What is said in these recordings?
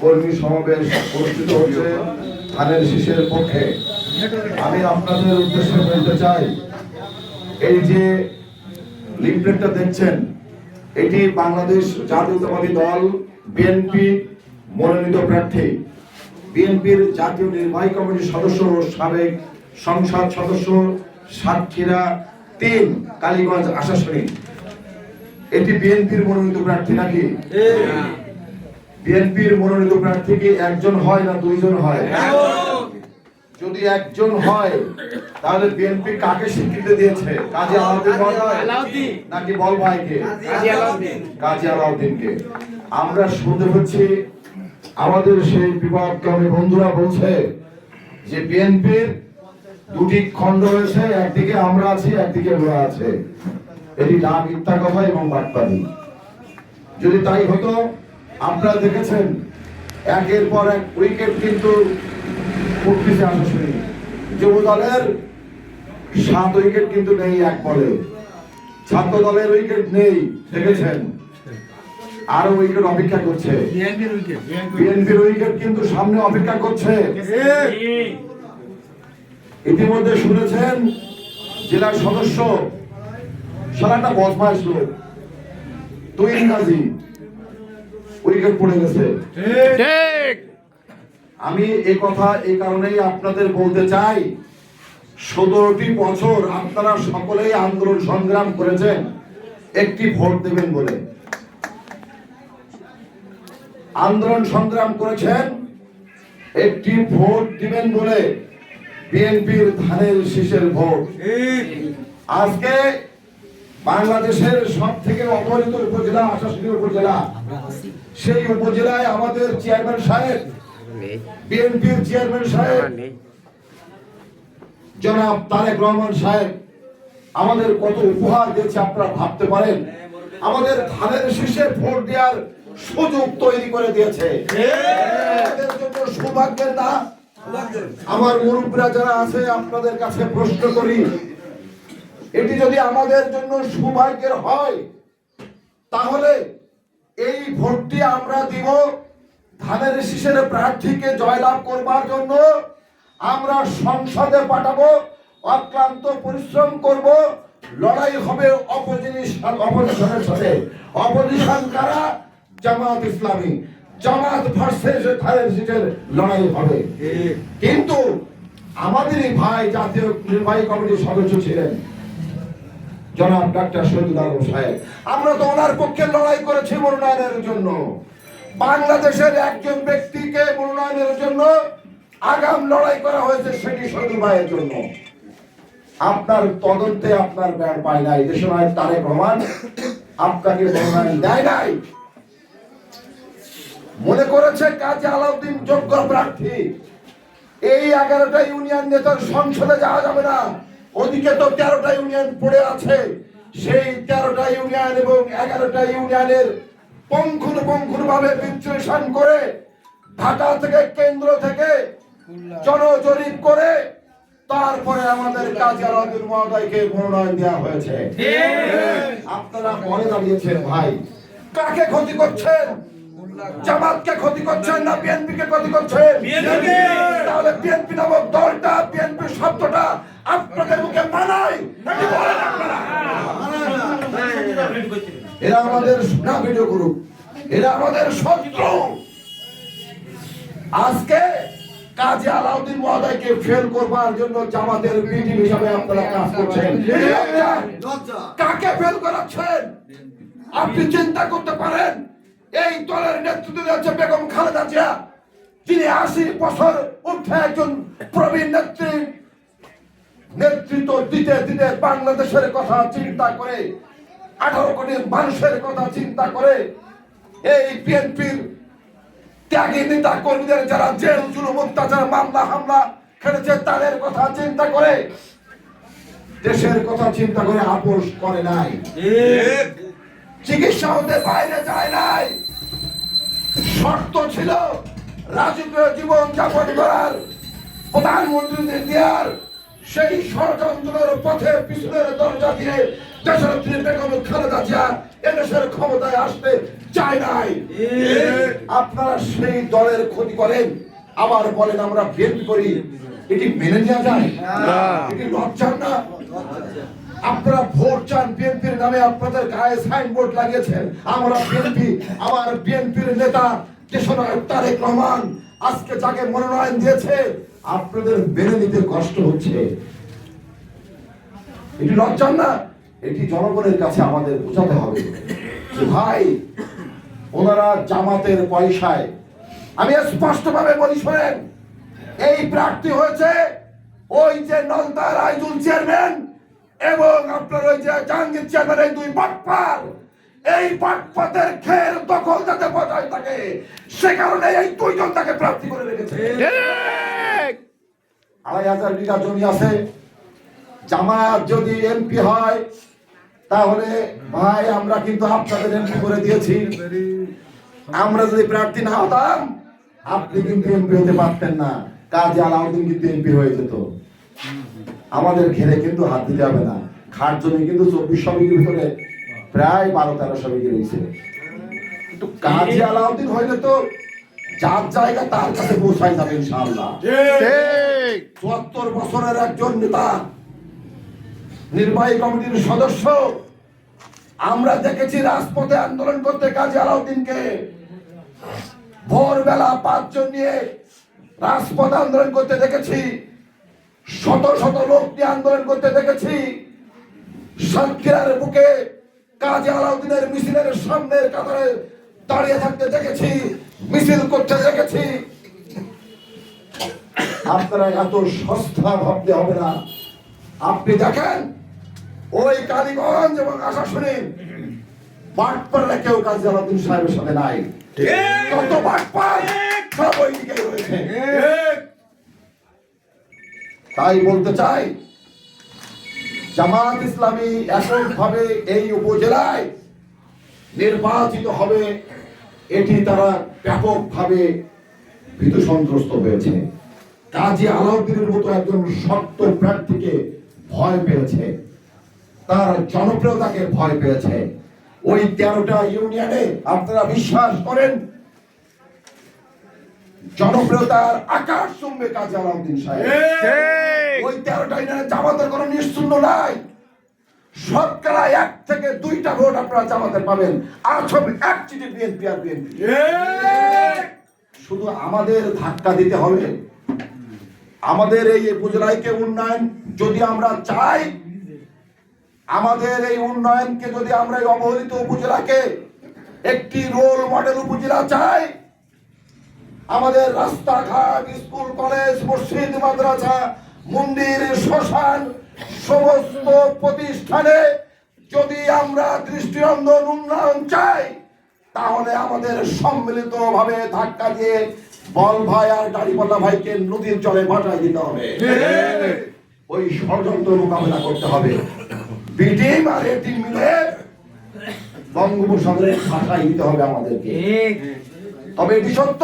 কর্মী সমাবেশ অনুষ্ঠিত হচ্ছে ধানের শীষের পক্ষে। আমি আপনাদের উদ্দেশ্যে বলতে চাই, এই যে লিফলেটটা দেখছেন, এটি বাংলাদেশ জাতীয়তাবাদী দল, বিএনপি মনোনীত প্রার্থী। বিএনপির জাতীয় নির্বাহী কমিটির সদস্য ও সাবেক সংসদ সদস্য সাতক্ষীরা তিন, কালীগঞ্জ আশাশুনি এটি বিএনপির মনোনীত প্রার্থী নাকি? বিএনপির মনোনীত প্রার্থীকে একজন হয় না দুইজন হয়? যদি একজন হয় তাহলে বিএনপি কাকে স্বীকৃতি দিয়েছে? কাজী আলাউদ্দিন নাকি বল ভাইকে? কাজী আলাউদ্দিনকে। আমরা শুনতে হচ্ছি আমাদের সেই বিবাদকামী বন্ধুরা বলছে যে বিএনপির দুটি খণ্ড হয়েছে একদিকে আমরা আছি একদিকে ওরা আছে। এটি না মিথ্যা কথা এবং বাটপানি। যদি তাই হতো আপনারা দেখেছেন একের পর এক উইকেট কিন্তু উঠতেছে যুব দলের সাত উইকেট কিন্তু নেই এক বলে। ছাত্র দলের উইকেট নেই দেখেছেন? আরও উইকেট অপেক্ষা করছে। বিএনপির উইকেট উইকেট কিন্তু সামনে অপেক্ষা করছে। ইতিমধ্যে শুনেছেন জেলার সদস্য সারাটা বদমাস লোক। দুই কাজী উইকেট পড়ে গেছে। ঠিক। আমি এই কথা এই কারণেই আপনাদের বলতে চাই সতেরোটি বছর আপনারা সকলেই আন্দোলন সংগ্রাম করেছেন একটি ভোট দেবেন বলে। আন্দোলন সংগ্রাম করেছেন একটি ভোট দিবেন বলে বিএনপির ধানের শীষের ভোট। আজকে বাংলাদেশের সব থেকে অবহেলিত উপজেলা আশাশুনি উপজেলা। সেই উপজেলায় আমাদের চেয়ারম্যান সাহেব, বিএনপির চেয়ারম্যান সাহেব, জনাব তারেক রহমান সাহেব, আমাদের কত উপহার দিয়েছে আপনারা ভাবতে পারেন? আমাদের ধানের শীষে ভোট দেওয়ার সুযোগ তৈরি করে দিয়েছে। সৌভাগ্যের না আমার মুরব্বীরা যারা আছে, আপনাদের কাছে প্রশ্ন করি এটি যদি আমাদের জন্য সৌভাগ্যের হয় তাহলে এই ভোটটি আমরা দিব ধানের শীষের প্রার্থীকে জয়লাভ করবার জন্য। আমরা সংসদে পাঠাবো অক্লান্ত পরিশ্রম করব লড়াই হবে অপোজিশন অপোজিশনের সাথে। অপোজিশন কারা? জামাত ইসলামী। জামাত ভার্সেস ধানের শীষের লড়াই হবে। কিন্তু আমাদেরই ভাই জাতীয় নির্বাহী কমিটির সদস্য ছিলেন। জনাব ডাক্তার শহীদুল আলম সাহেব, আমরা তো ওনার পক্ষে লড়াই করেছি মনোনয়নের জন্য। বাংলাদেশের একজন ব্যক্তিকে মনোনয়নের জন্য আগাম লড়াই করা হয়েছে সেটি শহীদুল ভাইয়ের জন্য। আপনার তদন্তে আপনার ব্যাট পায় নাই। দেশের নায়ক তারেক রহমান আপনাকে মনোনয়ন দেয় নাই। মনে করেছে কাজী আলাউদ্দিন যোগ্য প্রার্থী। এই এগারোটা ইউনিয়ন নেতার সংসদে যাওয়া যাবে না। ওদিকে তো তেরোটা ইউনিয়ন পড়ে আছে। সেই তেরোটা ইউনিয়ন এবং এগারোটা ইউনিয়নের পঙ্খুর পঙ্খুর ভাবে বিশ্লেষণ করে ঢাকা থেকে কেন্দ্র থেকে জনজরিপ করে তারপরে আমাদের কাজী মহোদয়কে মনোনয়ন দেওয়া হয়েছে। আপনারা মনে দাঁড়িয়েছেন ভাই কাকে ক্ষতি করছেন? জামাতকে ক্ষতি করছেন না বিএনপি কে ক্ষতি করছেন? তাহলে বিএনপি নামক দলটা বিএনপি শব্দটা আপনাদের মুখে মানায় নাকি বলেন আপনারা? এরা আমাদের না ভিডিও করুক। এরা আমাদের শত্রু। আজকে কাজী আলাউদ্দিন মহোদয়কে ফেল করবার জন্য জামাতের বিটিম হিসাবে আপনারা কাজ করছেন। কাকে ফেল করাচ্ছেন? আপনি চিন্তা করতে পারেন এই দলের নেতৃত্ব দিচ্ছে বেগম খালেদা জিয়া। যিনি আশি বছর উঠে একজন প্রবীণ নেত্রী নেতৃত্ব দিতে দিতে বাংলাদেশের কথা চিন্তা করে আঠারো কোটি মানুষের কথা চিন্তা করে এই বিএনপির ত্যাগী নেতা কর্মীদের যারা জেল জুলুম অত্যাচার মামলা হামলা খেলেছে তাদের কথা চিন্তা করে দেশের কথা চিন্তা করে আপোষ করে নাই। চিকিৎসা হতে বাইরে যায় নাই। শর্ত ছিল রাজকীয় জীবন যাপন করার প্রধানমন্ত্রীদের দেওয়ার সেই ষড়যন্ত্রের পথে পিছনের দরজা দিয়ে দেশনেত্রী বেগম খালেদা জিয়া এদেশের ক্ষমতায় আসতে চায় নাই। আপনারা সেই দলের ক্ষতি করেন। আবার বলেন আমরা বিএনপি করি। এটি মেনে নেওয়া যায়। এটি লজ্জার না? আপনারা ভোট চান বিএনপির নামে আপনাদের গায়ে সাইনবোর্ড লাগিয়েছেন। আমরা বিএনপি আমার বিএনপির নেতা দেশনায়ক তারেক রহমান আজকে যাকে মনোনয়ন দিয়েছে আপনাদের মেনে নিতে কষ্ট হচ্ছে। এটি লজ্জার না, এটি জনগণের কাছে আমাদের বোঝাতে হবে ভাই, ওনারা জামাতের পয়সায়। আমি স্পষ্টভাবে বলি, শোনেন, এই প্রার্থী হয়েছে ওই যে নলদার আইজুল চেয়ারম্যান এবং আপনার ওই যে জাহাঙ্গীর চেয়ারম্যান, এই দুই বাটপার। এই বাটপাতের খের দখল যাতে বজায় থাকে, সে কারণে এই দুইজন তাকে প্রার্থী করে রেখেছে। আড়াই হাজার বিঘা জমি আছে। জামাত যদি এমপি হয় তাহলে ভাই আমরা কিন্তু আপনাদের এমপি করে দিয়েছি। আমরা যদি প্রার্থী না হতাম আপনি কিন্তু এমপি হতে পারতেন না। কাজে আলাউদ্দিন কিন্তু এমপি হয়ে যেত। আমাদের ঘেরে কিন্তু হাত দিতে হবে না। খাট জমি কিন্তু চব্বিশশো বিঘির ভিতরে প্রায় বারো তেরোশো বিঘি রয়েছে। কিন্তু কাজী আলাউদ্দিন হইলে তো যার জায়গা তার কাছে পৌঁছাই যাবে ইনশাআল্লাহ। চুয়াত্তর বছরের একজন নেতা নির্বাহী কমিটির সদস্য আমরা দেখেছি রাজপথে আন্দোলন করতে কাজী আলাউদ্দিনকে ভোরবেলা পাঁচজন নিয়ে রাজপথ আন্দোলন করতে দেখেছি শত শত লোক নিয়ে আন্দোলন করতে দেখেছি সাতক্ষীরার বুকে কাজী আলাউদ্দিনের মিছিলের সামনের কাতারে দাঁড়িয়ে থাকতে দেখেছি। মিছিল করতে দেখেছি। আপনারা এত সস্তা ভাবতে হবে না। আপনি দেখেন ওই কালীগঞ্জ এবং আশাশুনি বাটপাড়া কেউ কাজী আলাউদ্দিন সাহেবের সাথে নাই। কত বাটপার সব ওই দিকে রয়েছে তাই বলতে চাই জামাত ইসলামী এককভাবে এই উপজেলায় নির্বাচিত হবে এটি তারা ব্যাপকভাবে ভীত সন্ত্রস্ত হয়েছে। কাজী আলাউদ্দিনের মতো একজন শক্ত প্রার্থীকে ভয় পেয়েছে। তার জনপ্রিয়তাকে ভয় পেয়েছে। ওই তেরোটা ইউনিয়নে আপনারা বিশ্বাস করেন জনপ্রিয়তার আকাশ চুম্বে কাজী আলাউদ্দিন সাহেব। ওই তেরোটা ইউনিয়নে জামাতের কোনো নিশ্চিন্ন নাই। শতকরা এক থেকে দুইটা ভোট আপনারা জামাতের পাবেন। আর সব এক চিঠি বিএনপি আর বিএনপি। শুধু আমাদের ধাক্কা দিতে হবে। আমাদের এই উপজেলাকে উন্নয়ন যদি আমরা চাই, আমাদের এই উন্নয়নকে যদি আমরা এই অবহেলিত উপজেলাকে একটি রোল মডেল উপজেলা চাই, আমাদের রাস্তাঘাট, স্কুল, কলেজ, মসজিদ, মাদ্রাসা, মন্দির, শ্মশান সমস্ত প্রতিষ্ঠানে যদি আমরা দৃষ্টিনন্দন উন্নয়ন চাই তাহলে আমাদের সম্মিলিত ভাবে ধাক্কা দিয়ে বল ভাই আর গাড়িপাল্লা ভাইকে নদীর জলে ভাটায় দিতে হবে। ওই ষড়যন্ত্র মোকাবেলা করতে হবে। বি টিম আর এ টিম মিলে বঙ্গোপসাগরের ভাটায় দিতে হবে আমাদেরকে। তবে এটি সত্য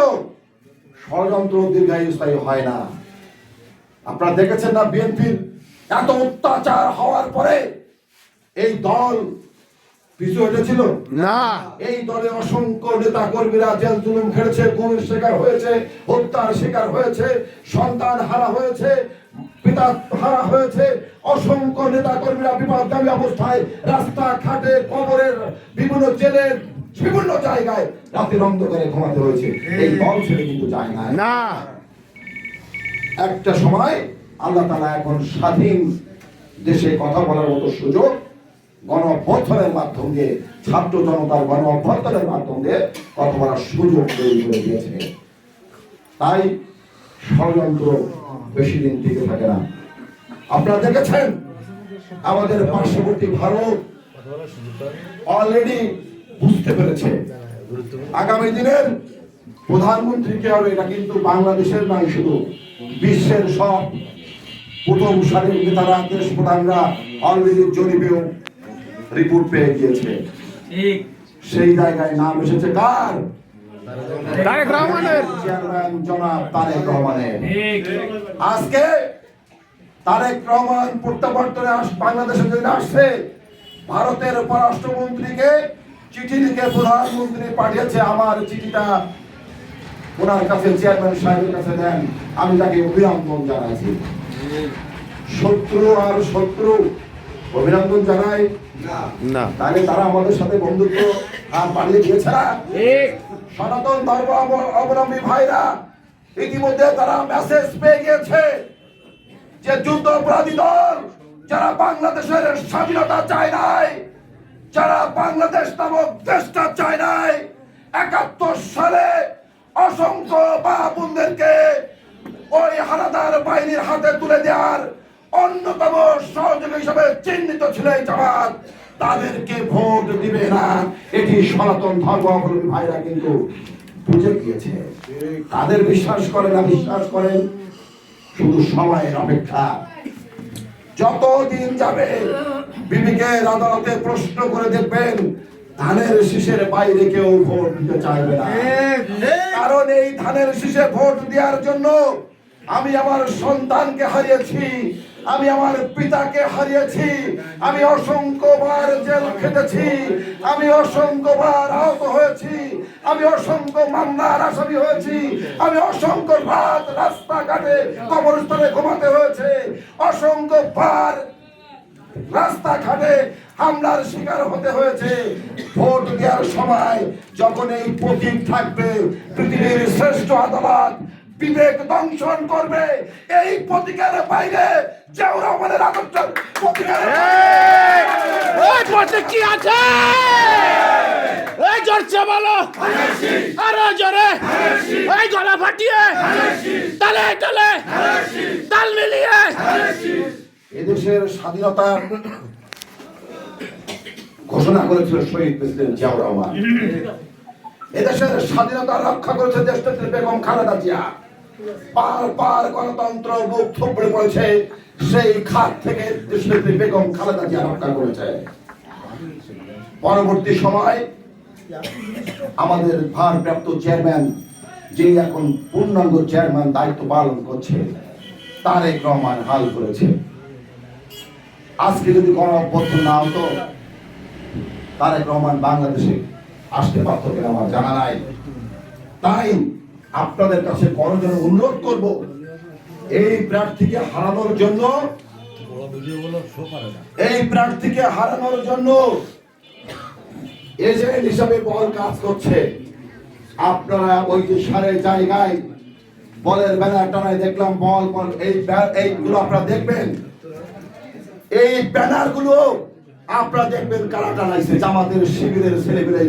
ষড়যন্ত্র দীর্ঘায়ুস্থায়ী হয় না। আপনারা দেখেছেন না বিএনপির এত অত্যাচার হওয়ার পরে এই দল পিছু হটেছিল? না। এই দলে অসংখ্য নেতা কর্মীরা জেল জুলুম খেটেছে গুমের শিকার হয়েছে হত্যার শিকার হয়েছে সন্তান হারা হয়েছে পিতা হারা হয়েছে অসংখ্য নেতা কর্মীরা বিপদগামী অবস্থায় রাস্তা ঘাটে কবরের বিভিন্ন জেলের বিভিন্ন জায়গায় রাতের অন্ধকারে ঘুমাতে হয়েছে। এই দল ছেড়ে কিন্তু যায় না। না। একটা সময় আল্লাহ তালা এখন স্বাধীন দেশে কথা বলার মতো সুযোগ গণ মাধ্যম দিয়ে ছাত্র জনতার গণ মাধ্যম দিয়ে কথা বলার সুযোগ তৈরি করে দিয়েছে। তাই ষড়যন্ত্র বেশি দিন টিকে থাকে না। আপনারা দেখেছেন? আমাদের পার্শ্ববর্তী ভারত অলরেডি বুঝতে পেরেছে। আগামী দিনের প্রধানমন্ত্রী কে হবে, এটা কিন্তু বাংলাদেশের নয়, শুধু বিশ্বের সব প্রথম সারির নেতারা দেশ প্রধানরা অলরেডি জরিপেও রিপোর্ট পেয়ে গিয়েছে। সেই জায়গায় নাম এসেছে কার? তারেক রহমানের। চেয়ারম্যান জনাব তারেক রহমানের। আজকে তারেক রহমান প্রত্যাবর্তনে আস বাংলাদেশে যদি আসছে। ভারতের পররাষ্ট্রমন্ত্রীকে চিঠি লিখে প্রধানমন্ত্রী পাঠিয়েছে। আমার চিঠিটা ওনার কাছে চেয়ারম্যান সাহেবের কাছে দেন। আমি তাকে অভিনন্দন জানাইছি শত্রু আর শত্রু অভিনন্দন জানাই। না। তাহলে তারা আমাদের সাথে বন্ধুত্ব আর পালিয়ে গিয়েছে না? সনাতন ধর্ম অব- অবলম্বী ভাইরা ইতিমধ্যে তারা মেসেজ পেয়ে গিয়েছে যে যুদ্ধ অপরাধী দল যারা বাংলাদেশের স্বাধীনতা চায় নাই যারা বাংলাদেশ নামক দেশটা চায় নাই একাত্তর সালে অসংখ্য বাবুনদেরকে ওই হানাদার বাহিনীর হাতে তুলে দেওয়ার অন্যতম সহযোগী হিসেবে চিহ্নিত ছিল এই জামাত। তাদেরকে ভোট দিবে না। এটি সনাতন ধর্ম অবলম্বী ভাইরা কিন্তু বুঝে গিয়েছে। তাদের বিশ্বাস করে না বিশ্বাস করেন শুধু সময়ের অপেক্ষা। যত দিন যাবে বিবেকের আদালতে প্রশ্ন করে দেখবেন ধানের শীষের বাইরে কেউ ভোট দিতে চাইবে না। কারণ এই ধানের শীষে ভোট দেওয়ার জন্য আমি আমার সন্তানকে হারিয়েছি, আমি আমার পিতাকে হারিয়েছি, আমি অসংখ্যবার জেল খেটেছি, আমি অসংখ্যবার আহত হয়েছি, আমি অসংখ্য মামলার আসামি হয়েছি, আমি অসংখ্য রাত রাস্তাঘাটে কবরস্থানে ঘুমাতে হয়েছে, অসংখ্যবার রাস্তাঘাটে হামলার শিকার হতে হয়েছে। ভোট দেওয়ার সময় যখন এই প্রতীক থাকবে, পৃথিবীর শ্রেষ্ঠ আদালত বিবেক দংশন করবে। এই প্রতীকের বাইরে প্রতীকের ওই পথে কি আছে? ওই জোরছে বলো। আরও জোরে। ওই গলা ফাটিয়ে। তালে তালে। তাল মিলিয়ে। এদেশের স্বাধীনতা ঘোষণা করেছিল শহীদ প্রেসিডেন্ট জিয়াউর রহমান। এদেশের স্বাধীনতা রক্ষা করেছে দেশনেত্রী বেগম খালেদা জিয়া। পার গণতন্ত্র বুক থুবড়ে পড়েছে, সেই খাত থেকে দেশনেত্রী বেগম খালেদা জিয়া রক্ষা করেছে। পরবর্তী সময় আমাদের ভারপ্রাপ্ত চেয়ারম্যান, যিনি এখন পূর্ণাঙ্গ চেয়ারম্যান দায়িত্ব পালন করছে, তারেক রহমান হাল করেছে। আজকে যদি কোনো অভ্যর্থ না হতো, তারেক রহমান বাংলাদেশে আসতে পারত কিনা আমার জানা নাই। তাই আপনাদের কাছে করজনে অনুরোধ করব, এই প্রার্থীকে হারানোর জন্য এই প্রার্থীকে হারানোর জন্য এজেন্ট হিসাবে বল কাজ করছে। আপনারা ওই যে সারের জায়গায় বলের ব্যানার টানায় দেখলাম বল বল, এই এইগুলো আপনারা দেখবেন? এই ব্যানারগুলো আপনারা দেখবেন কারা টানাইছে? জামাতের শিবিরের ছেলেপেলে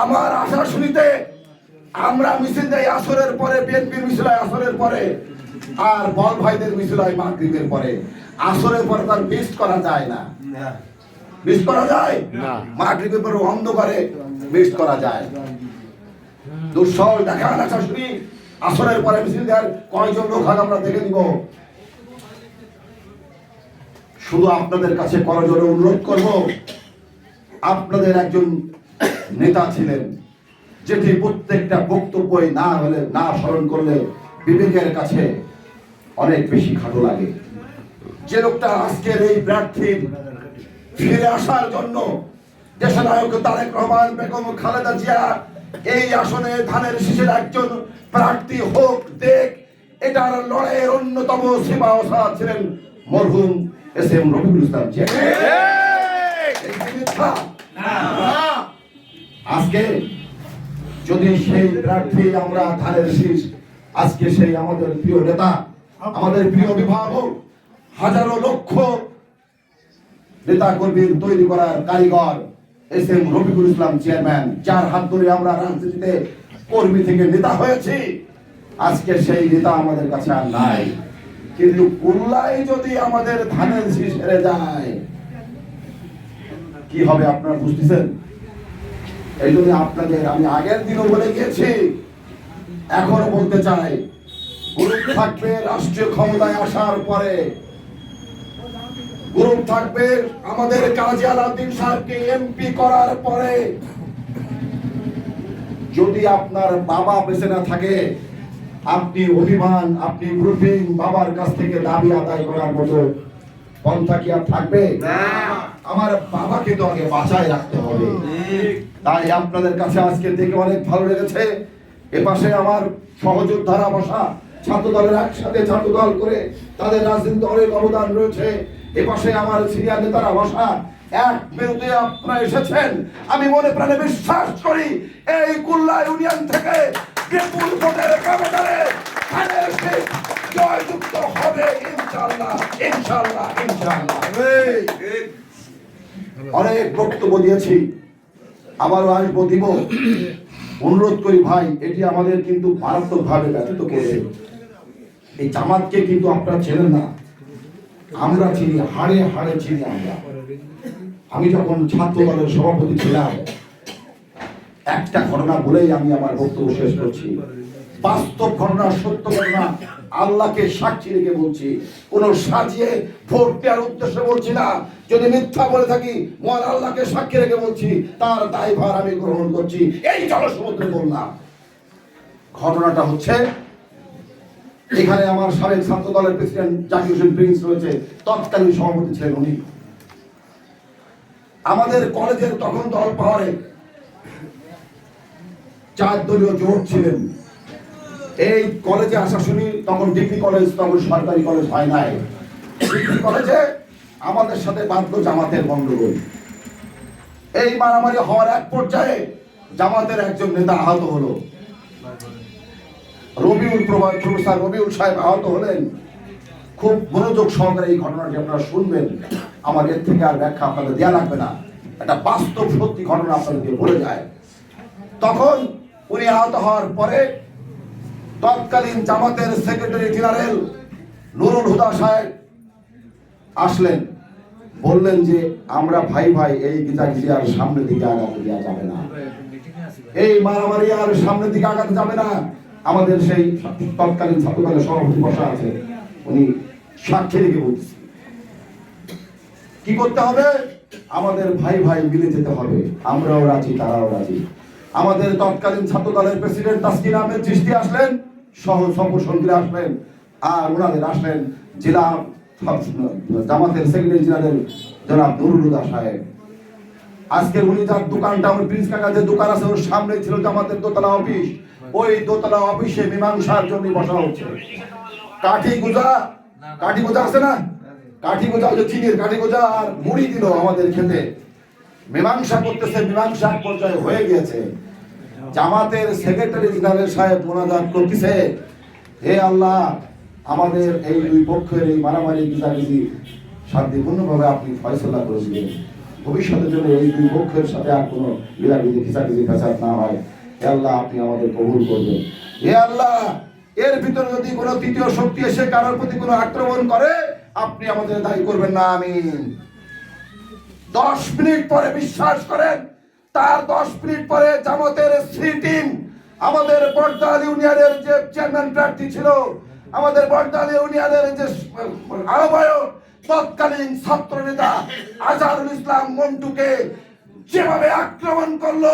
আমার আশা শুনিতে আমরা মিছিল দেই আসরের পরে বিএনপির মিছিল হয় আসরের পরে আর বল ভাইদের মিছিল হয় মাগরিবের পরে। আসরের পরে তার মিস করা যায় না। মিস করা যায়? না। মাগরিবের পরে অন্ধকারে মিস করা যায়। দুঃসহ দেখান আশা শুনি। আসরের পরে মিছিল দেওয়ার কয়জন লোক হয় আমরা দেখে দিব শুধু আপনাদের কাছে করজোরে অনুরোধ করব। আপনাদের একজন নেতা ছিলেন যেটি প্রত্যেকটা বক্তব্যই না হলে না স্মরণ করলে বিবেকের কাছে অনেক বেশি খাটো লাগে। যে লোকটা আজকের এই প্রার্থীর ফিরে আসার জন্য দেশনায়ক তারেক রহমান বেগম খালেদা জিয়া এই আসনে ধানের শীষের একজন প্রার্থী হোক দেখ এটার লড়াইয়ের অন্যতম সীমা ওসা ছিলেন মরহুম এস এম রফিকুল ইসলাম জিয়া? আজকে যদি সেই প্রার্থী আমরা ধানের শীষ, আজকে সেই আমাদের প্রিয় নেতা, আমাদের প্রিয় অভিভাবক, হাজারো লক্ষ নেতা কর্মীর তৈরি করার কারিগর, S M Rafiqul Islam chairman, যার হাত ধরে আমরা রাজনীতিতে কর্মী থেকে নেতা হয়েছি, আজকে সেই নেতা আমাদের কাছে আর নাই। কিন্তু কুল্লাই যদি আমাদের ধানের শীষ হেরে যায়, কি হবে আপনারা বুঝতেছেন? এই জন্য আপনাদের আমি আগের দিনও বলে এখনও বলতে চাই, গ্রুপ থাকবে রাষ্ট্রীয় ক্ষমতায় আসার পরে। গ্রুপ থাকবে আমাদের কাজী সাহেবকে এমপি করার পরে। যদি আপনার বাবা বেঁচে না থাকে, আপনি অভিমান, আপনি গ্রুপিং বাবার কাছ থেকে দাবি আদায় করার মতো পন্থা কি আর থাকবে? আমার বাবাকে তো আগে বাঁচায় রাখতে হবে। তাই আপনাদের কাছে আজকে দেখে অনেক ভালো লেগেছে। এপাশে আমার সহযোদ্ধারা বসা ছাত্র দলের একসাথে ছাত্র দল করে তাদের রাজনীতি অনেক অবদান রয়েছে। এপাশে আমার সিনিয়র নেতারা বসা এক বিরুদ্ধে আপনারা এসেছেন। আমি মনে প্রাণে বিশ্বাস করি এই কুল্লা ইউনিয়ন থেকে বিপুল ভোটের শীষ জয়যুক্ত হবে ইনশাআল্লাহ ইনশাআল্লাহ ইনশাআল্লাহ। অনেক বক্তব্য দিয়েছি। আবারও আসব, দিব। অনুরোধ করি ভাই, এটি আমাদের কিন্তু মারাত্মক ভাবে ব্যতীত করবে এই জামাতকে কিন্তু আপনারা চেনেন না। আমরা চিনি, হাড়ে হাড়ে চিনি আমরা। আমি যখন ছাত্র দলের সভাপতি ছিলাম, একটা ঘটনা বলেই আমি আমার বক্তব্য শেষ করছি। বাস্তব ঘটনা, সত্য ঘটনা আল্লাহকে সাক্ষী রেখে বলছি, কোন সাজিয়ে ভোট দেওয়ার উদ্দেশ্যে বলছি না। যদি মিথ্যা বলে থাকি, মহান আল্লাহকে সাক্ষী রেখে বলছি, তার দায়ভার আমি গ্রহণ করছি। এই জলসমুদ্রে বললাম। ঘটনাটা হচ্ছে, এখানে আমার সাবেক ছাত্র দলের প্রেসিডেন্ট জাকির হোসেন প্রিন্স রয়েছে, তৎকালীন সভাপতি ছিলেন উনি। আমাদের কলেজের তখন দল পাওয়ারে চার দলীয় জোট ছিলেন। এই কলেজে আসা শুনি তখন ডিগ্রি কলেজ, তখন সরকারি কলেজ হয় নাই। ডিগ্রি কলেজে আমাদের সাথে বাধ্য জামাতের গন্ডগোল এই মারামারি হওয়ার এক পর্যায়ে জামাতের একজন নেতা আহত হলো। রবিউল প্রভাত প্রফেসর রবিউল সাহেব আহত হলেন। খুব মনোযোগ সহকারে এই ঘটনাটি আপনারা শুনবেন। আমার এর থেকে আর ব্যাখ্যা আপনাদের দেওয়া লাগবে না। একটা বাস্তব সত্যি ঘটনা আপনাদেরকে বলে যায়। তখন উনি আহত হওয়ার পরে তৎকালীন জামাতের সেক্রেটারি জেনারেল নুরুল হুদা সাহেব আসলেন, বললেন যে, আমরা ভাই ভাই এই গিজাগিজি আর সামনের দিকে আগাতে দেওয়া যাবে না। এই মারামারি আর সামনের দিকে আগাতে যাবে না। আমাদের সেই তৎকালীন ছাত্রদলের সভাপতি বসা আছে, উনি সাক্ষী রেখে বলতেছে কি করতে হবে? আমাদের ভাই ভাই মিলে যেতে হবে। আমরাও রাজি, তারাও রাজি। আমাদের তৎকালীন ছাত্র দলের প্রেসিডেন্ট তাসকিন আহমেদ চিস্তি আসলেন সহ আসলেন আর ওনাদের আসলেন জেলা জামাতের জনাব সাহেব উনি যার দোকানটা প্রিন্স দোকান আছে, ওর সামনে ছিল জামাতের দোতলা অফিস। ওই দোতলা অফিসে মীমাংসার জন্য বসা হচ্ছে। কাঠি গুজা কাঠি গুজা আছে না? কাঠি গোজা যে চিনির কাঠি গোজা আর মুড়ি দিল আমাদের খেতে। মীমাংসা করতেছে, মীমাংসা পর্যায়ে হয়ে গিয়েছে। জামাতের সেক্রেটারি জেনারেল সাহেব মোনাজাত করতেছে। হে আল্লাহ, আমাদের এই দুই পক্ষের এই মারামারি গিজাগিজি শান্তিপূর্ণভাবে আপনি ফয়সলা করে দিলেন ভবিষ্যতের জন্য এই দুই পক্ষের সাথে আর কোনো গিজাগিজি খিচাগিজি ফেসাদ না হয়। হে আল্লাহ, আপনি আমাদের কবুল করবেন। হে আল্লাহ, এর ভিতরে যদি কোনো তৃতীয় শক্তি এসে কারোর প্রতি কোনো আক্রমণ করে, আপনি আমাদের দায়ী করবেন না আমি দশ মিনিট পরে বিশ্বাস করেন তার দশ মিনিট পরে জামাতের সি টিম আমাদের বর্দাল ইউনিয়নের যে চেয়ারম্যান প্রার্থী ছিল, আমাদের বর্দাল ইউনিয়নের যে আহ্বায়ক তৎকালীন ছাত্র নেতা আজহারুল ইসলাম মন্টুকে যেভাবে আক্রমণ করল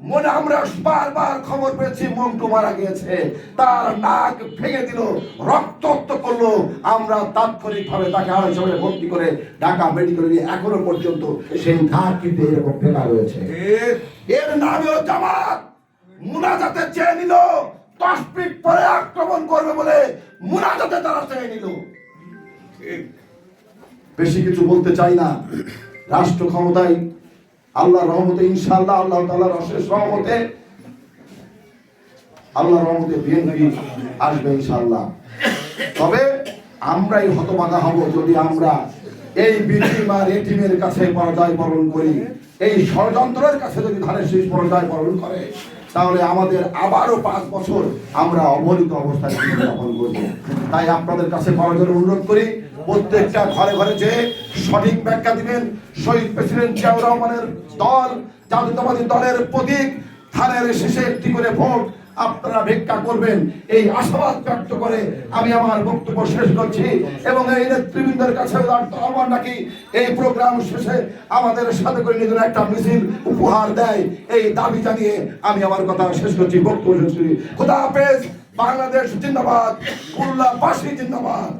মনে আমরা বারবার খবর পেয়েছি মন্টু মারা গিয়েছে। তার নাক ভেঙে দিল রক্তাক্ত করল। আমরা তাৎক্ষণিক ভাবে তাকে আড়াইশো করে ভর্তি করে ঢাকা মেডিকেলে নিয়ে এখনও পর্যন্ত সেই নাক কিন্তু এরকম ফেলা রয়েছে। এর নাম হলো জামাত। মুনাজাতে চেয়ে নিল দশ মিনিট পরে আক্রমণ করবে বলে মুনাজাতে তারা চেয়ে নিল। বেশি কিছু বলতে চাই না। রাষ্ট্র ক্ষমতায় আল্লাহ রহমতে, ইনশাআল্লাহ আল্লাহ তাআলার অশেষ রহমতে আল্লাহ রহমতে বিএনপি আসবে ইনশাআল্লাহ। তবে আমরাই হতবাগা হব যদি আমরা এই বিটিম এটিমের কাছে পর্দায় বরণ করি, এই ষড়যন্ত্রের কাছে যদি ধানের শীষ পর্দায় বরণ করে। তাহলে আমাদের আবারও পাঁচ বছর আমরা অবহেলিত অবস্থায় জীবনযাপন করব। তাই আপনাদের কাছে বড়জোর অনুরোধ করি, প্রত্যেকটা ঘরে ঘরে যে সঠিক ব্যাখ্যা দিবেন, শহীদ প্রেসিডেন্ট জিয়াউর রহমানের দল, জাতীয়তাবাদী দলের প্রতীক, থানের শেষে একটি করে ভোট আপনারা ভিক্ষা করবেন। এই আশাবাদ ব্যক্ত করে আমি আমার বক্তব্য শেষ করছি এবং এই নেতৃবৃন্দের কাছে আহ্বান নাকি এই প্রোগ্রাম শেষে আমাদের সাথে করে নিজের একটা মিছিল উপহার দেয়, এই দাবি জানিয়ে আমি আমার কথা শেষ করছি, বক্তব্য শেষ করি খুদা হাফেজ, বাংলাদেশ জিন্দাবাদ খুলনা বাসী জিন্দাবাদ।